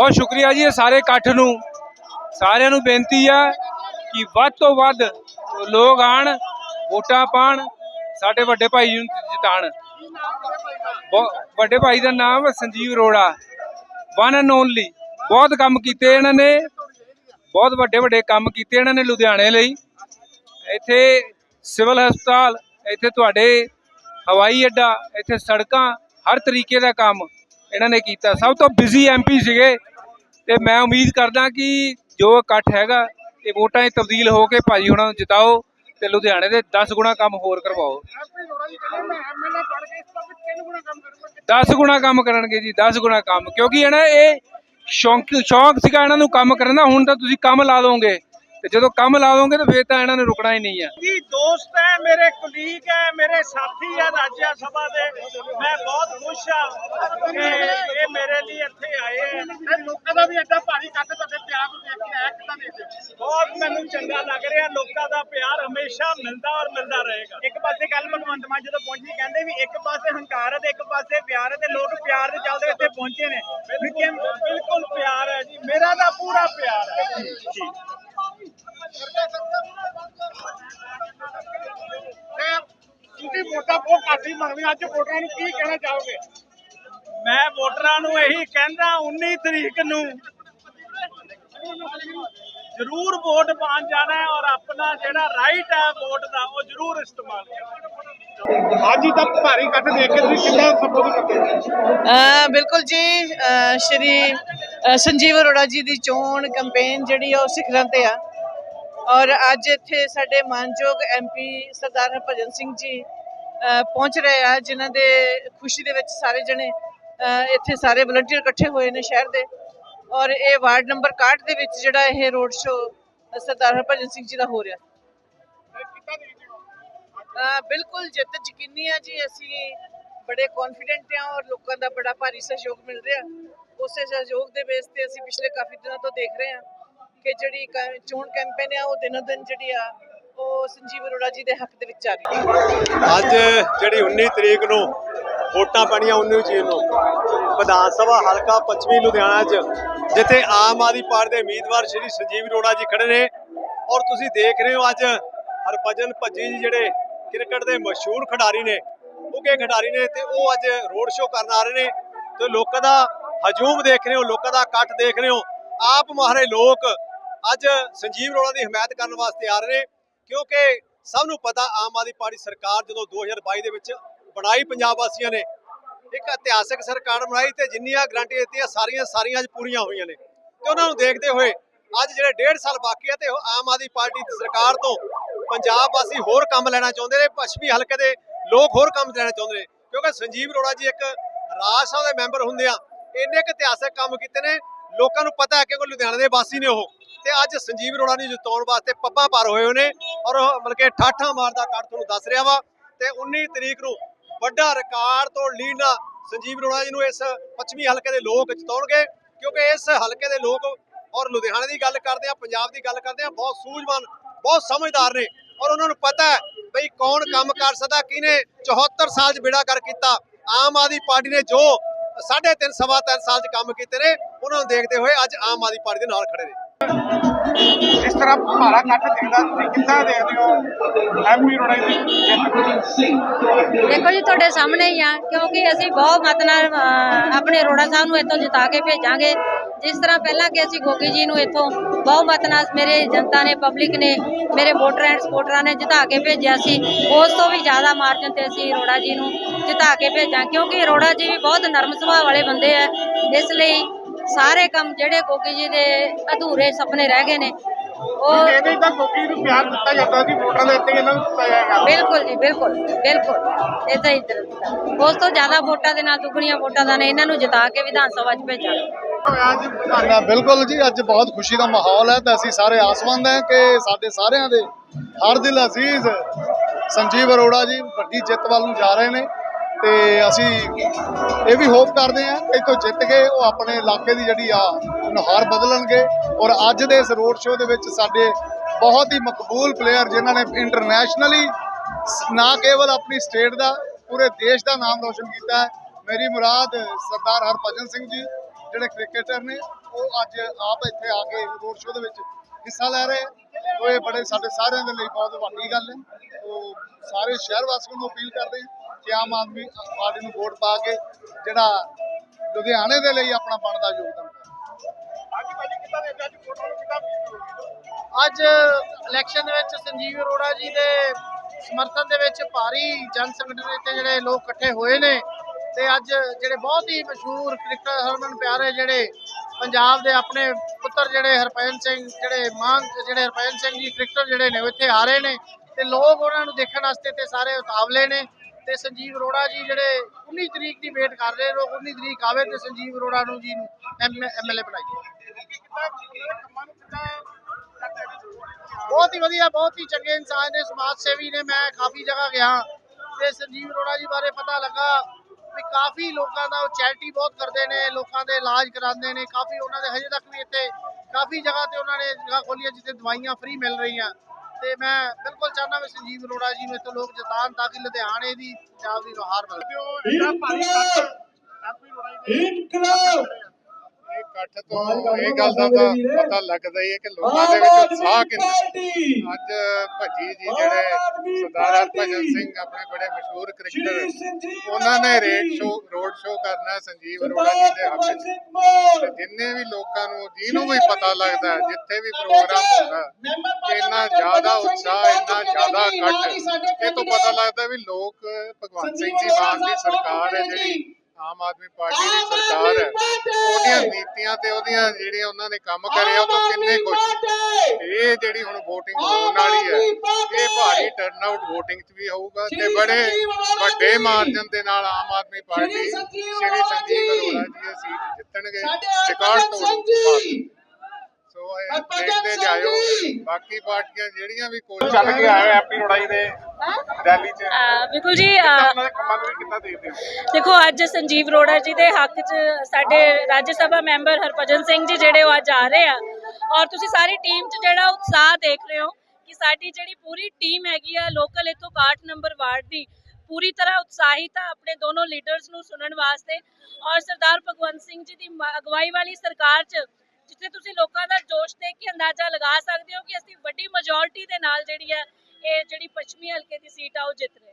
ਬਹੁਤ ਸ਼ੁਕਰੀਆ ਜੀ ਇਹ ਸਾਰੇ ਇਕੱਠ ਨੂੰ। ਸਾਰਿਆਂ ਨੂੰ ਬੇਨਤੀ ਆ ਕਿ ਵੱਧ ਤੋਂ ਵੱਧ ਲੋਕ ਆਣ, ਵੋਟਾਂ ਪਾਣ, ਸਾਡੇ ਵੱਡੇ ਭਾਈ ਨੂੰ ਜਿਤਾਣ। ਬਹੁ- ਵੱਡੇ ਭਾਈ ਦਾ ਨਾਮ Sanjeev Arora. One and only ਬਹੁਤ ਕੰਮ ਕੀਤੇ ਇਹਨਾਂ ਨੇ। ਬਹੁਤ ਵੱਡੇ ਵੱਡੇ ਕੰਮ ਕੀਤੇ ਇਹਨਾਂ ਨੇ ਲੁਧਿਆਣੇ ਲਈ। ਇੱਥੇ ਸਿਵਲ ਹਸਪਤਾਲ, ਇੱਥੇ ਤੁਹਾਡੇ ਹਵਾਈ ਅੱਡਾ, ਇੱਥੇ ਸੜਕਾਂ, ਹਰ ਤਰੀਕੇ ਦਾ ਕੰਮ ਇਹਨਾਂ ਨੇ ਕੀਤਾ। ਸਭ ਤੋਂ ਬਿਜ਼ੀ ਐਮਪੀ ਸੀਗੇ। ਤੇ ਮੈਂ ਉਮੀਦ ਕਰਦਾ ਕਿ ਜੋ ਇਕੱਠ ਹੈਗਾ, ਇਹ ਵੋਟਾਂ 'ਚ ਤਬਦੀਲ ਹੋ ਕੇ ਭਾਜੀ ਹੁਣਾਂ ਨੂੰ ਜਿਤਾਓ ਤੇ ਲੁਧਿਆਣੇ ਦੇ 10 ਗੁਣਾ ਕੰਮ ਹੋਰ ਕਰਵਾਓ। 10 ਗੁਣਾ ਕੰਮ ਕਰਨਗੇ ਜੀ 10 ਗੁਣਾ ਕੰਮ। ਕਿਉਂਕਿ ਇਹ ਨਾ, ਇਹ ਸ਼ੌਂਕ ਸ਼ੌਂਕ ਸੀਗਾ ਇਹਨਾਂ ਨੂੰ ਕੰਮ ਕਰਨ ਦਾ, ਹੁਣ ਤਾਂ ਤੁਸੀਂ ਕੰਮ ਲਾ ਦੋਗੇ। ਤੇ ਜਦੋਂ ਕੰਮ ਲਾ ਦੋਗੇ ਤਾਂ ਫੇਰ ਤਾਂ ਇਹਨਾਂ ਨੇ ਰੁਕਣਾ ਹੀ ਨਹੀਂ ਆ। ਜੀ ਦੋਸਤ ਹੈ ਮੇਰੇ ਕੁਲੀਗ ਹੈ ਮੇਰੇ ਸਾਥੀ ਹੈ ਰਾਜ ਸਭਾ ਦੇ। ਮੈਂ ਬਹੁਤ ਖੁਸ਼ ਹਾਂ ਕਿ ਇਹ ਮੇਰੇ ਲਈ ਇੱਥੇ ਆਏ ਹੈ। ਲੋਕਾਂ ਦਾ ਵੀ ਐਡਾ ਭਾਰੀ ਕੱਟ ਤੁਹਾਡੇ ਪਿਆਰ ਨੂੰ ਦੇਖ ਕੇ ਆਇਆ ਕਿਦਾਂ ਦੇਖਦੇ ਬਹੁਤ ਮੈਨੂੰ ਚੰਗਾ ਲੱਗ ਰਿਹਾ ਲੋਕਾਂ ਦਾ ਪਿਆਰ ਹਮੇਸ਼ਾ ਮਿਲਦਾ ਔਰ ਮਿਲਦਾ ਰਹੇਗਾ। ਇੱਕ ਪਾਸੇ ਕੱਲ ਭਗਵੰਤ ਮਾਨ ਜਦੋਂ ਪਹੁੰਚੀ ਕਹਿੰਦੇ ਵੀ ਇੱਕ ਪਾਸੇ ਹੰਕਾਰ ਹੈ ਤੇ ਇੱਕ ਪਾਸੇ ਪਿਆਰ ਹੈ ਤੇ ਲੋਕ ਪਿਆਰ ਦੇ ਚੱਲਦੇ ਇੱਥੇ ਪਹੁੰਚੇ ਨੇ। ਬਿਲਕੁਲ। ਮੰਗਦੇ ਅੱਜ ਵੋਟਰਾਂ ਨੂੰ ਕੀ ਕਹਿਣਾ ਚਾਹੋਗੇ? ਮੈਂ ਵੋਟਰਾਂ ਨੂੰ ਇਹੀ ਕਹਿੰਦਾ 19 ਤਰੀਕ ਨੂੰ ਜ਼ਰੂਰ ਵੋਟ ਪਾਉਣ ਜਾਣਾ ਹੈ ਔਰ ਆਪਣਾ ਜਿਹੜਾ ਰਾਈਟ ਹੈ ਵੋਟ ਦਾ ਉਹ ਜ਼ਰੂਰ ਇਸਤੇਮਾਲ ਕਰਨਾ। ਅੱਜ ਤੱਕ ਭਾਰੀ ਕੱਟ ਦੇਖ ਕੇ ਤੁਸੀਂ ਕਿੰਨਾ ਸੰਬੋਧਨ ਕਰਦੇ ਅ, ਬਿਲਕੁਲ ਜੀ ਸ਼੍ਰੀ ਸੰਜੀਵ ਅਰੋੜਾ ਜੀ ਦੀ ਚੋਣ ਕੈਂਪੇਨ ਜਿਹੜੀ ਆ ਉਹ ਸਿਖਰਾਂ ਤੇ ਆ। ਔਰ ਅੱਜ ਇੱਥੇ ਸਾਡੇ ਮਾਨਯੋਗ ਐਮਪੀ ਸਰਦਾਰ ਹਰਭਜਨ ਸਿੰਘ ਜੀ ਪਹੁੰਚ ਰਹੇ ਆ, ਜਿਨ੍ਹਾਂ ਦੇ ਖੁਸ਼ੀ ਦੇ ਵਿੱਚ ਸਾਰੇ ਜਣੇ ਇੱਥੇ ਸਾਰੇ ਵਲੰਟੀਅਰ ਇਕੱਠੇ ਹੋਏ ਨੇ ਸ਼ਹਿਰ ਦੇ। ਔਰ ਇਹ ਵਾਰਡ ਨੰਬਰ 61 ਦੇ ਵਿੱਚ ਜਿਹੜਾ ਇਹ ਰੋਡ ਸ਼ੋ ਸਰਦਾਰ ਹਰਭਜਨ ਸਿੰਘ ਜੀ ਦਾ ਹੋ ਰਿਹਾ। ਬਿਲਕੁਲ ਜਿੱਤ ਯਕੀਨੀ ਆ ਜੀ, ਅਸੀਂ ਬੜੇ ਕੌਨਫੀਡੈਂਟ ਆ ਔਰ ਲੋਕਾਂ ਦਾ ਬੜਾ ਭਾਰੀ ਸਹਿਯੋਗ ਮਿਲ ਰਿਹਾ। ਉਸੇ ਸਹਿਯੋਗ ਦੇ ਬੇਸ ਤੇ ਅਸੀਂ ਪਿਛਲੇ ਕਾਫੀ ਦਿਨਾਂ ਤੋਂ ਦੇਖ ਰਹੇ ਆ ਕਿ ਜਿਹੜੀ ਚੋਣ ਕੈਂਪੇਨ ਆ, ਉਹ ਦਿਨੋ ਦਿਨ ਜਿਹੜੀ ਆ ਉਹ ਸੰਜੀਵ ਅਰੋੜਾ ਜੀ ਦੇ ਹੱਕ ਦੇ ਵਿੱਚ ਜਾ ਰਹੀ ਅੱਜ ਜਿਹੜੀ 19 ਤਰੀਕ ਨੂੰ ਵੋਟਾਂ ਪੈਣੀਆਂ 19 ਤਰੀਕ ਨੂੰ, ਵਿਧਾਨ ਸਭਾ ਹਲਕਾ ਪੱਛਮੀ ਲੁਧਿਆਣਾ 'ਚ, ਜਿੱਥੇ ਆਮ ਆਦਮੀ ਪਾਰਟੀ ਦੇ ਉਮੀਦਵਾਰ ਸ਼੍ਰੀ ਸੰਜੀਵ ਅਰੋੜਾ ਜੀ ਖੜੇ ਨੇ, ਔਰ ਤੁਸੀਂ ਦੇਖ ਰਹੇ ਹੋ ਅੱਜ ਹਰਭਜਨ ਭੱਜੀ ਜੀ ਜਿਹੜੇ ਕ੍ਰਿਕਟ ਦੇ ਮਸ਼ਹੂਰ ਖਿਡਾਰੀ ਨੇ ਉੱਘੇ ਖਿਡਾਰੀ ਨੇ ਤੇ ਉਹ ਅੱਜ ਰੋਡ ਸ਼ੋਅ ਕਰਨ ਆ ਰਹੇ ਨੇ, ਤੇ ਲੋਕਾਂ ਦਾ ਹਜੂਮ ਦੇਖ ਰਹੇ ਹੋ, ਲੋਕਾਂ ਦਾ ਇਕੱਠ ਦੇਖ ਰਹੇ ਹੋ, ਆਪ ਮਾਰੇ ਲੋਕ ਅੱਜ ਸੰਜੀਵ ਅਰੋੜਾ ਦੀ ਹਮਾਇਤ ਕਰਨ ਵਾਸਤੇ ਆ ਰਹੇ ਨੇ ਕਿਉਂਕਿ ਸਭ ਨੂੰ ਪਤਾ ਆਮ ਆਦਮੀ ਪਾਰਟੀ ਸਰਕਾਰ ਜਦੋਂ 2022 ਦੇ ਵਿੱਚ ਬਣਾਈ ਪੰਜਾਬ ਵਾਸੀਆਂ ਨੇ, ਇੱਕ ਇਤਿਹਾਸਕ ਸਰਕਾਰ ਬਣਾਈ ਤੇ ਜਿੰਨੀਆਂ ਗਰੰਟੀਆਂ ਦਿੱਤੀਆਂ ਸਾਰੀਆਂ ਸਾਰੀਆਂ ਅੱਜ ਪੂਰੀਆਂ ਹੋਈਆਂ ਨੇ। ਤੇ ਉਹਨਾਂ ਨੂੰ ਦੇਖਦੇ ਹੋਏ ਅੱਜ ਜਿਹੜੇ ਡੇਢ ਸਾਲ ਬਾਕੀ ਆ ਤੇ ਉਹ ਆਮ ਆਦਮੀ ਪਾਰਟੀ ਦੀ ਸਰਕਾਰ ਤੋਂ ਪੰਜਾਬ ਵਾਸੀ ਹੋਰ ਕੰਮ ਲੈਣਾ ਚਾਹੁੰਦੇ ਨੇ, ਪੱਛਮੀ ਹਲਕੇ ਦੇ ਲੋਕ ਹੋਰ ਕੰਮ ਲੈਣਾ ਚਾਹੁੰਦੇ ਨੇ। ਕਿਉਂਕਿ ਸੰਜੀਵ ਅਰੋੜਾ ਜੀ ਇੱਕ ਰਾਜ ਸਭਾ ਦੇ ਮੈਂਬਰ ਹੁੰਦੇ ਆ, ਇੰਨੇ ਕੁ ਇਤਿਹਾਸਕ ਕੰਮ ਕੀਤੇ ਨੇ, ਲੋਕਾਂ ਨੂੰ ਪਤਾ ਹੈ ਕਿ ਉਹ ਲੁਧਿਆਣਾ ਦੇ ਵਾਸੀ ਨੇ ਉਹ। ਤੇ ਅੱਜ ਸੰਜੀਵ ਅਰੋੜਾ ਨੂੰ ਜਿਤਾਉਣ ਵਾਸਤੇ ਪੱਬਾਂ ਪਰ ਹੋਏ ਹੋਏ ਨੇ ਔਰ ਉਹ ਮਤਲਬ ਕਿ ਠਾਠਾਂ ਮਾਰਦਾ ਕੱਟ ਤੁਹਾਨੂੰ ਦੱਸ ਰਿਹਾ ਵਾ ਤੇ 19 ਤਰੀਕ ਨੂੰ ਵੱਡਾ ਰਿਕਾਰਡ ਤੋਂ ਲੀਡ ਨਾਲ ਸੰਜੀਵ ਅਰੋੜਾ ਜੀ ਨੂੰ ਇਸ ਪੱਛਮੀ ਹਲਕੇ ਦੇ ਲੋਕ ਜਿਤਾਉਣਗੇ, ਕਿਉਂਕਿ ਇਸ ਹਲਕੇ ਦੇ ਲੋਕ ਔਰ ਲੁਧਿਆਣੇ ਦੀ ਗੱਲ ਕਰਦੇ ਆ, ਪੰਜਾਬ ਦੀ ਗੱਲ ਕਰਦੇ ਆ, ਬਹੁਤ ਸੂਝਵਾਨ, ਬਹੁਤ ਸਮਝਦਾਰ ਨੇ ਔਰ ਉਹਨਾਂ ਨੂੰ ਪਤਾ ਹੈ ਬਈ ਕੌਣ ਕੰਮ ਕਰ ਸਕਦਾ, ਕਿਹਨੇ 74 ਸਾਲ 'ਚ ਬੇੜਾ ਕਰ ਕੀਤਾ। ਆਮ ਆਦਮੀ ਪਾਰਟੀ ਨੇ ਜੋ ਸਾਢੇ ਤਿੰਨ, ਸਵਾ ਤਿੰਨ ਸਾਲ 'ਚ ਕੰਮ ਕੀਤੇ ਨੇ, ਉਹਨਾਂ ਨੂੰ ਦੇਖਦੇ ਹੋਏ ਅੱਜ ਆਮ ਆਦਮੀ ਪਾਰਟੀ ਦੇ ਨਾਲ ਖੜੇ ਨੇ। ਜਿਸ ਤਰ੍ਹਾਂ ਭਾਰਾ ਕੱਟ ਦਿਖਦਾ ਤੁਸੀਂ ਕਿੱਦਾਂ ਦੇਖਦੇ ਹੋ? ਐਮਪੀ ਰੋੜਾ ਦੀ ਜਿੱਤ ਦੇਖੋ ਜੀ ਤੁਹਾਡੇ ਸਾਹਮਣੇ ਹੀ ਆ ਕਿਉਂਕਿ ਅਸੀਂ ਬਹੁਤ ਮਤ ਨਾਲ ਅਹ, ਆਪਣੇ ਅਰੋੜਾ ਸਾਹਿਬ ਨੂੰ ਇੱਥੋਂ ਜਿਤਾ ਕੇ ਭੇਜਾਂਗੇ। ਜਿਸ ਤਰ੍ਹਾਂ ਪਹਿਲਾਂ ਕਿ ਅਸੀਂ ਗੋਗੀ ਜੀ ਨੂੰ ਇੱਥੋਂ ਬਹੁਤ ਮਤ ਨਾਲ ਮੇਰੇ ਜਨਤਾ ਨੇ ਪਬਲਿਕ ਨੇ ਮੇਰੇ ਵੋਟਰ ਐਂਡ ਸਪੋਰਟਰਾਂ ਨੇ ਜਿਤਾ ਕੇ ਭੇਜਿਆ ਸੀ ਉਸ ਤੋਂ ਵੀ ਜ਼ਿਆਦਾ ਮਾਰਜਨ ਤੇ ਅਸੀਂ ਅਰੋੜਾ ਜੀ ਨੂੰ ਜਿਤਾ ਕੇ ਭੇਜਾਂ। ਕਿਉਂਕਿ ਅਰੋੜਾ ਜੀ ਵੀ ਬਹੁਤ ਨਰਮ ਸੁਭਾਅ ਵਾਲੇ ਬੰਦੇ ਆ ਇਸ ਲਈ ਸਾਰੇ ਕੰਮ ਜਿਹੜੇ ਗੋਗੀ ਜੀ ਦੇ ਅਧੂਰੇ ਸੁਪਨੇ ਰਹਿ ਗਏ ਨੇ। ਉਹ ਇਹਦੇ ਤਾਂ ਗੋਗੀ ਨੂੰ ਪਿਆਰ ਦਿੱਤਾ ਜਾਂਦਾ ਸੀ ਵੋਟਾਂ ਦੇ ਉੱਤੇ ਇਹਨਾਂ ਨੂੰ ਦਿੱਤਾ ਜਾਏਗਾ ਬਿਲਕੁਲ ਜੀ ਬਿਲਕੁਲ ਬਿਲਕੁਲ। ਇਹ ਤਾਂ ਇੱਧਰ ਉਸ ਤੋਂ ਜ਼ਿਆਦਾ ਵੋਟਾਂ ਦੇ ਨਾਲ ਦੁੱਗਣੀਆਂ ਵੋਟਾਂ ਦਾ ਨੇ ਇਹਨਾਂ ਨੂੰ ਜਿਤਾ ਕੇ ਵਿਧਾਨ ਸਭਾ 'ਚ ਭਾਰੀ ਨਾ ਬਿਲਕੁਲ ਜੀ ਅੱਜ ਬਹੁਤ ਖੁਸ਼ੀ ਦਾ ਮਾਹੌਲ ਹੈ ਤੇ ਅਸੀਂ ਸਾਰੇ ਆਸਵੰਦ ਹਾਂ ਕਿ ਸਾਡੇ ਸਾਰਿਆਂ ਦੇ ਹਰ ਦਿਲ ਅਜ਼ੀਜ਼ ਸੰਜੀਵ ਅਰੋੜਾ ਜੀ ਵੱਡੀ ਜਿੱਤ ਵੱਲ ਨੂੰ ਜਾ ਰਹੇ ਨੇ। ਤੇ ਅਸੀਂ ਇਹ ਵੀ ਹੋਪ ਕਰਦੇ ਹਾਂ ਕਿ ਤੋਂ ਜਿੱਤ ਕੇ ਉਹ ਆਪਣੇ ਇਲਾਕੇ ਦੀ ਜਿਹੜੀ ਆ, ਨੁਹਾਰ ਬਦਲਣਗੇ। ਔਰ ਅੱਜ ਦੇ ਇਸ ਰੋਡ ਸ਼ੋਅ ਦੇ ਵਿੱਚ ਸਾਡੇ ਬਹੁਤ ਹੀ ਮਕਬੂਲ ਪਲੇਅਰ ਜਿਨ੍ਹਾਂ ਨੇ ਇੰਟਰਨੈਸ਼ਨਲੀ ਨਾ ਕੇਵਲ ਆਪਣੀ ਸਟੇਟ ਦਾ, ਪੂਰੇ ਦੇਸ਼ ਦਾ ਨਾਮ ਰੋਸ਼ਨ ਕੀਤਾ ਹੈ। ਮੇਰੀ ਮੁਰਾਦ ਸਰਦਾਰ ਹਰਭਜਨ ਸਿੰਘ ਜੀ, ਜਿਹੜੇ ਕ੍ਰਿਕਟਰ ਨੇ, ਉਹ ਅੱਜ ਆਪ ਇੱਥੇ ਆ ਕੇ ਰੋਡ ਸ਼ੋਅ ਦੇ ਵਿੱਚ ਹਿੱਸਾ ਲੈ ਰਹੇ। ਆ ਇਹ ਬੜੇ, ਸਾਡੇ ਸਾਰਿਆਂ ਦੇ ਲਈ ਬਹੁਤ ਵੱਡੀ ਗੱਲ ਹੈ। ਤੋ ਸਾਰੇ ਸ਼ਹਿਰ ਵਾਸੀਆਂ ਨੂੰ ਅਪੀਲ ਕਰਦੇ ਹਾਂ ਕਿ ਆਮ ਆਦਮੀ ਪਾਰਟੀ ਨੂੰ ਵੋਟ ਪਾ ਕੇ ਜਿਹੜਾ ਲੁਧਿਆਣੇ ਦੇ ਲਈ ਆਪਣਾ ਬਣਦਾ ਯੋਗਦਾਨ ਅੱਜ ਇਲੈਕਸ਼ਨ ਦੇ ਵਿੱਚ ਸੰਜੀਵ ਅਰੋੜਾ ਜੀ ਦੇ ਸਮਰਥਨ ਦੇ ਵਿੱਚ ਭਾਰੀ ਜਨ ਸੰਗਠਨ ਇੱਥੇ ਜਿਹੜੇ ਲੋਕ ਇਕੱਠੇ ਹੋਏ ਨੇ ਤੇ ਅੱਜ ਜਿਹੜੇ ਬਹੁਤ ਹੀ ਮਸ਼ਹੂਰ ਕ੍ਰਿਕਟਰ ਹਰਮਨ ਪਿਆਰੇ ਜਿਹੜੇ ਪੰਜਾਬ ਦੇ ਆਪਣੇ ਪੁੱਤਰ ਜਿਹੜੇ ਹਰਪੈਨ ਸਿੰਘ ਜਿਹੜੇ ਮਾਨ ਜਿਹੜੇ ਹਰਪੈਨ ਸਿੰਘ ਜੀ ਕ੍ਰਿਕਟਰ ਜਿਹੜੇ ਨੇ ਉਹ ਇੱਥੇ ਆ ਰਹੇ ਨੇ ਤੇ ਲੋਕ ਉਹਨਾਂ ਨੂੰ ਦੇਖਣ ਵਾਸਤੇ ਤੇ ਸਾਰੇ ਉਤਾਵਲੇ ਨੇ। ਤੇ ਸੰਜੀਵ ਅਰੋੜਾ ਜੀ ਜਿਹੜੇ 19 ਤਰੀਕ ਦੀ ਵੇਟ ਕਰ ਰਹੇ ਲੋਕ 19 ਤਰੀਕ ਆਵੇ ਤੇ ਸੰਜੀਵ ਅਰੋੜਾ ਨੂੰ ਜੀ ਐਮਐਲਏ ਬਣਾਈਏ। ਬਹੁਤ ਹੀ ਵਧੀਆ, ਬਹੁਤ ਹੀ ਚੰਗੇ ਇਨਸਾਨ ਨੇ, ਸਮਾਜ ਸੇਵੀ ਨੇ, ਮੈਂ ਕਾਫੀ ਜਗ੍ਹਾ ਗਿਆ ਤੇ ਸੰਜੀਵ ਅਰੋੜਾ ਜੀ ਬਾਰੇ ਪਤਾ ਲੱਗਾ ਵੀ ਕਾਫੀ ਲੋਕਾਂ ਦਾ ਉਹ ਚੈਰਿਟੀ ਬਹੁਤ ਕਰਦੇ ਨੇ, ਲੋਕਾਂ ਦੇ ਇਲਾਜ ਕਰਾਉਂਦੇ ਨੇ, ਕਾਫੀ ਉਹਨਾਂ ਦੇ ਹਜੇ ਤੱਕ ਵੀ ਇੱਥੇ ਕਾਫੀ ਜਗ੍ਹਾ ਤੇ ਉਹਨਾਂ ਨੇ ਜਗ੍ਹਾ ਖੋਲੀਆਂ ਜਿੱਥੇ ਦਵਾਈਆਂ ਫ੍ਰੀ ਮਿਲ ਰਹੀਆਂ। ਤੇ ਮੈਂ ਬਿਲਕੁਲ ਚਾਹੁੰਦਾ ਵੀ ਸੰਜੀਵ ਅਰੋੜਾ ਜੀ ਨੂੰ ਇੱਥੇ ਲੋਕ ਜਿਤਾਉਣ ਤਾਂ ਕਿ ਲੁਧਿਆਣੇ ਦੀ ਪੰਜਾਬ ਦੀ ਨੁਹਾਰ ਬਣੇ। ਇੰਨਾ ਭਾਰੀ ਕੱਟ ਹੈਪੀ ਰੋੜਾਈ ਦੇ ਇਹ ਇਕੱਠ ਤੋਂ ਇਹ ਗੱਲ ਦਾ ਤਾਂ ਪਤਾ ਲੱਗਦਾ ਹੀ ਹੈ ਕਿ ਲੋਕਾਂ ਦੇ ਵਿੱਚ ਉਤਸ਼ਾਹ ਕਿੰਨਾ ਅੱਜ ਭੱਜੀ ਜੀ ਜਿਹੜੇ ਸਰਦਾਰ ਹਰਭਜਨ ਸਿੰਘ ਆਪਣੇ ਬੜੇ ਮਸ਼ਹੂਰ ਕ੍ਰਿਕਟਰ ਉਹਨਾਂ ਨੇ ਰੇਡ ਸ਼ੋ ਰੋਡ ਸ਼ੋ ਕਰਨਾ ਸੰਜੀਵ ਅਰੋੜਾ ਜੀ ਦੇ ਹੱਕ 'ਚ ਜਿੰਨੇ ਵੀ ਲੋਕਾਂ ਨੂੰ ਜਿਹਨੂੰ ਵੀ ਪਤਾ ਲੱਗਦਾ ਜਿੱਥੇ ਵੀ ਪ੍ਰੋਗਰਾਮ ਹੁੰਦਾ ਇੰਨਾ ਜ਼ਿਆਦਾ ਉਤਸ਼ਾਹ ਇੰਨਾ ਜ਼ਿਆਦਾ ਇਕੱਠ। ਇਹ ਤੋਂ ਪਤਾ ਲੱਗਦਾ ਵੀ ਲੋਕ ਭਗਵੰਤ ਸਿੰਘ ਜੀ ਮਾਨ ਦੀ ਸਰਕਾਰ ਹੈ ਜਿਹੜੀ ਆਮ ਆਦਮੀ ਪਾਰਟੀ ਦੀ ਸਰਕਾਰ ਹੈ। ਉਹਦੀਆਂ ਨੀਤੀਆਂ ਤੇ ਉਹਦੀਆਂ ਜਿਹੜੀਆਂ ਉਹਨਾਂ ਨੇ ਕੰਮ ਕਰੇ ਉਹ ਤੋਂ ਕਿੰਨੇ ਖੁਸ਼। ਇਹ ਜਿਹੜੀ ਹੁਣ VOTING ਹੋਣ ਵਾਲੀ ਹੈ ਇਹ ਭਾਰੀ ਟਰਨਆਊਟ VOTING 'ਚ ਵੀ ਹੋਊਗਾ ਤੇ ਬੜੇ ਵੱਡੇ ਮਾਰਜਨ ਦੇ ਨਾਲ ਆਮ ਆਦਮੀ ਪਾਰਟੀ ਸ਼੍ਰੀ ਸੰਜੀਵ ਅਰੋੜਾ ਜੀ ਇਹ ਸੀਟ ਜਿੱਤਣਗੇ। ਰਿਕਾਰਡ ਤੋੜ ਇਹ ਦੇਖਦੇ ਜਾਇਓ। ਬਾਕੀ ਪਾਰਟੀਆਂ ਜਿਹੜੀਆਂ ਵੀ ਚੱਲ ਕੇ ਦੇ ਰੈਲੀ 'ਚ। ਬਿਲਕੁਲ ਜੀ ਦੇਖੋ ਅੱਜ ਸੰਜੀਵ ਅਰੋੜਾ ਜੀ ਦੇ ਹੱਕ 'ਚ ਸਾਡੇ ਰਾਜ ਸਭਾ ਮੈਂਬਰ ਹਰਭਜਨ ਸਿੰਘ ਜੀ ਜਿਹੜੇ ਉਹ ਅੱਜ ਆ ਰਹੇ ਆ। ਔਰ ਤੁਸੀਂ ਸਾਰੀ ਟੀਮ 'ਚ ਜਿਹੜਾ ਉਤਸ਼ਾਹ ਦੇਖ ਰਹੇ ਹੋ ਕਿ ਸਾਡੀ ਜਿਹੜੀ ਪੂਰੀ ਟੀਮ ਹੈਗੀ ਆ ਲੋਕਲ ਇਥੋਂ 61 ਨੰਬਰ ਵਾਰਡ ਦੀ ਪੂਰੀ ਤਰ੍ਹਾਂ ਉਤਸ਼ਾਹਿਤ ਆ ਆਪਣੇ ਦੋਨੋਂ ਲੀਡਰਸ ਨੂੰ ਸੁਣਨ ਵਾਸਤੇ। ਔਰ ਸਰਦਾਰ ਭਗਵੰਤ ਸਿੰਘ ਜੀ ਦੀ ਅਗਵਾਈ ਵਾਲੀ ਸਰਕਾਰ 'ਚ ਜਿੱਥੇ ਤੁਸੀਂ ਲੋਕਾਂ ਦਾ ਜੋਸ਼ ਦੇਖ ਕੇ ਅੰਦਾਜ਼ਾ ਲਗਾ ਸਕਦੇ ਹੋ ਕਿ ਅਸੀਂ ਵੱਡੀ ਮੈਜੋਰਟੀ ਦੇ ਨਾਲ ਜਿਹੜੀ ਹੈ, ਇਹ ਜਿਹੜੀ ਪੱਛਮੀ ਹਲਕੇ ਦੀ ਸੀਟ ਆ, ਉਹ ਜਿੱਤ ਰਹੇ